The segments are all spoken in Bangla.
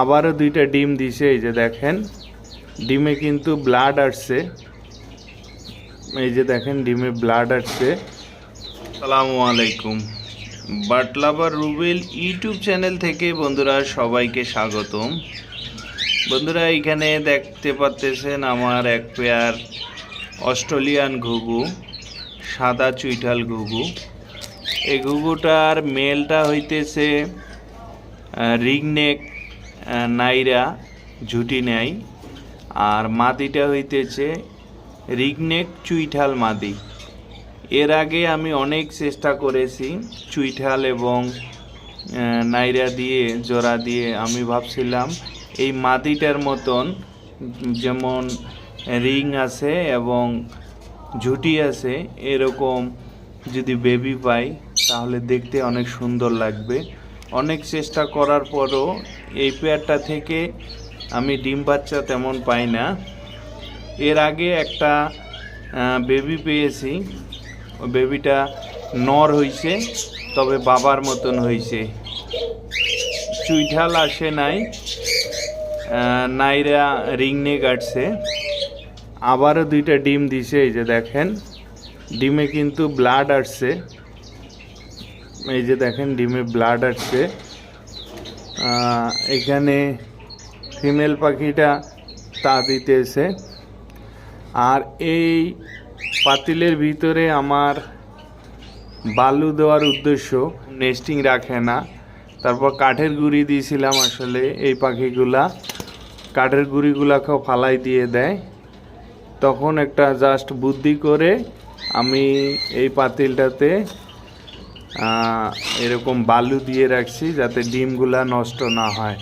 আবারও দুইটা ডিম দিছে, এই যে দেখেন। ডিমে কিন্তু ব্লাড আসছে। এই যে দেখেন, ডিমে ব্লাড আসছে। সালামু আলাইকুম। বাটলাবার রুবেল ইউটিউব চ্যানেল থেকে বন্ধুরা সবাইকে স্বাগতম। বন্ধুরা, এখানে দেখতে পাচ্তেছেন আমার এক পেয়ার অস্ট্রেলিয়ান ঘুঘু, সাদা চুইটাল ঘুঘু। এই ঘুঘুটার মেলটা হইতেছে রিংনেক নাইরা ঝুটি নেয়। আর মাদিটা হইতেছে রিগনেক চুইঠাল মাদি। এর আগে আমি অনেক চেষ্টা করেছি চুইঠাল এবং নাইরা দিয়ে, জোড়া দিয়ে। আমি ভাবছিলাম এই মাদিটার মতন যেমন রিং আছে এবং ঝুটি আছে, এরকম যদি বেবি পাই, তাহলে দেখতে অনেক সুন্দর লাগবে। অনেক চেষ্টা করার পরও এই পেয়ারটা থেকে আমি ডিম বাচ্চা তেমন পাই না। এর আগে একটা বেবি পেয়েছি। বেবিটা নর হইছে, তবে বাবার মতন হইছে। চুইঠাল আসে নাই নাইরা রিংনে কাটছে। আবারও দুইটা ডিম দিছে, এই যে দেখেন। ডিমে কিন্তু ব্লাড আসছে। এই যে দেখেন, ডিমে ব্লাড আসছে। এখানে ফিমেল পাখিটা তা দিতেছে। আর এই পাতিলের ভিতরে আমার বালু দেওয়ার উদ্দেশ্য নেস্টিং রাখে না। তারপর কাঠের গুঁড়ি দিয়েছিলাম আসলে এই পাখিগুলা। কাঠের গুঁড়িগুলাকেও ফালাই দিয়ে দেয়। তখন একটা জাস্ট বুদ্ধি করে আমি এই পাতিলটাতে এরকম বালু দিয়ে রাখছি যাতে ডিমগুলা নষ্ট না হয়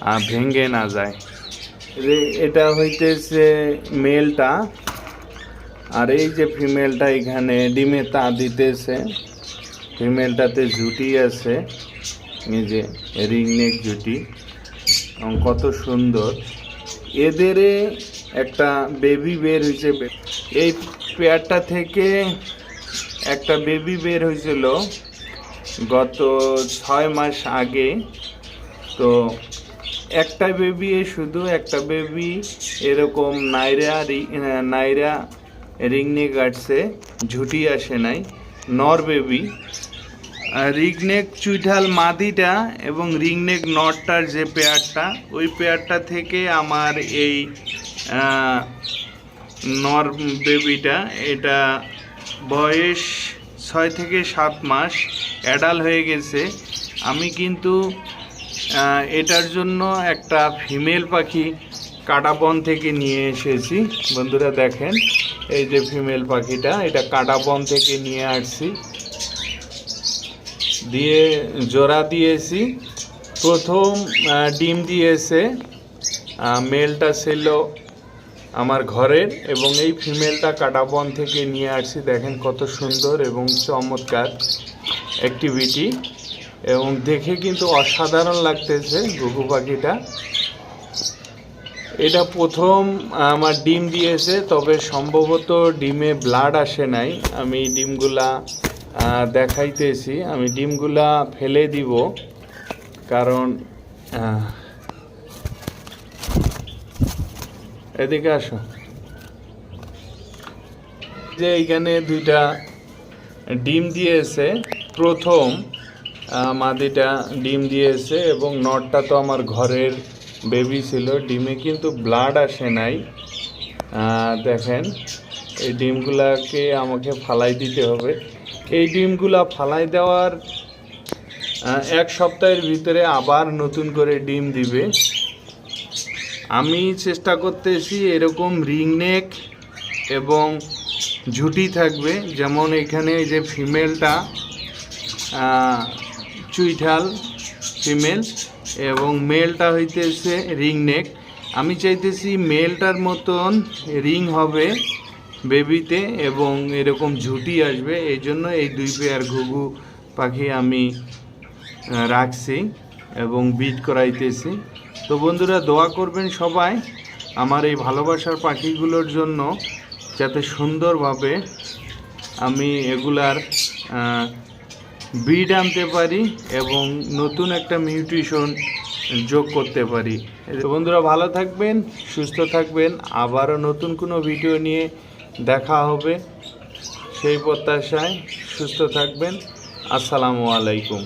আর ভেঙে না যায়। এটা হইতেছে মেলটা। আর এই যে ফিমেলটা এখানে ডিমে তা দিতেছে। ফিমেলটাতে জুটি আছে। এই যে রিংনেক জুটি এবং কত সুন্দর। এদের একটা বেবি বের হয়েছে এই পেয়ারটা থেকে একটা বেবি বের হয়েছিল গত ছয় মাস আগে। তো একটা বেবি শুধু একটা বেবি এরকম নাইরা নাইরা রিংনে কাটছে, ঝুটি আসে নাই, নর বেবি রিগনেক চুইঠাল মাদিটা এবং রিংনেক নটটার যে পেয়ারটা, ওই পেয়ারটা থেকে আমার এই নর বেবিটা এটা বয়স ছয় থেকে সাত মাস অ্যাডাল হয়ে গেছে। আমি কিন্তু এটার জন্য একটা ফিমেল পাখি কাটাপন থেকে নিয়ে এসেছি। বন্ধুরা দেখেন, এই যে ফিমেল পাখিটা, এটা কাটাপন থেকে নিয়ে আসছি। দিয়ে জোড়া দিয়েছি। প্রথম ডিম দিয়েছে। মেলটা ছিল আমার ঘরের এবং এই ফিমেলটা কাটাবন থেকে নিয়ে আসছি। দেখেন কত সুন্দর এবং চমৎকার অ্যাক্টিভিটি এবং দেখে কিন্তু অসাধারণ লাগতেছে ঘুঘু পাখিটা। এটা প্রথম আমার ডিম দিয়েছে, তবে সম্ভবত ডিমে ব্লাড আসে নাই। আমি ডিমগুলা দেখাইতেছি। আমি ডিমগুলা ফেলে দিব, কারণ এদিকে আসো। যে এইখানে দুইটা ডিম দিয়েছে, প্রথম মাদিটা ডিম দিয়েছে এবং নটটা তো আমার ঘরের বেবি ছিল। ডিমে কিন্তু ব্লাড আসে নাই। দেখেন, এই ডিমগুলাকে আমাকে ফালাই দিতে হবে। এই ডিমগুলা ফালাই দেওয়ার এক সপ্তাহের ভিতরে আবার নতুন করে ডিম দিবে। আমি চেষ্টা করতেছি এরকম রিংনেক এবং ঝুটি থাকবে, যেমন এখানে যে ফিমেলটা চুইঠাল ফিমেল এবং মেলটা হইতেছে রিং নেক। আমি চাইতেছি মেলটার মতন রিং হবে বেবিতে এবং এরকম ঝুটি আসবে, এই জন্য এই দুই পেয়ার ঘুঘু পাখি আমি রাখছি এবং বিট করাইতেছি। তো বন্ধুরা, দোয়া করবেন সবাই আমার এই ভালোবাসার পাখিগুলোর জন্য, যাতে সুন্দরভাবে আমি এগুলার ব্রিড আনতে পারি এবং নতুন একটা মিউট্রিশন যোগ করতে পারি। বন্ধুরা, ভালো থাকবেন, সুস্থ থাকবেন, আবারও নতুন কোনো ভিডিও নিয়ে দেখা হবে। সেই প্রত্যাশায় সুস্থ থাকবেন। আসসালামু আলাইকুম।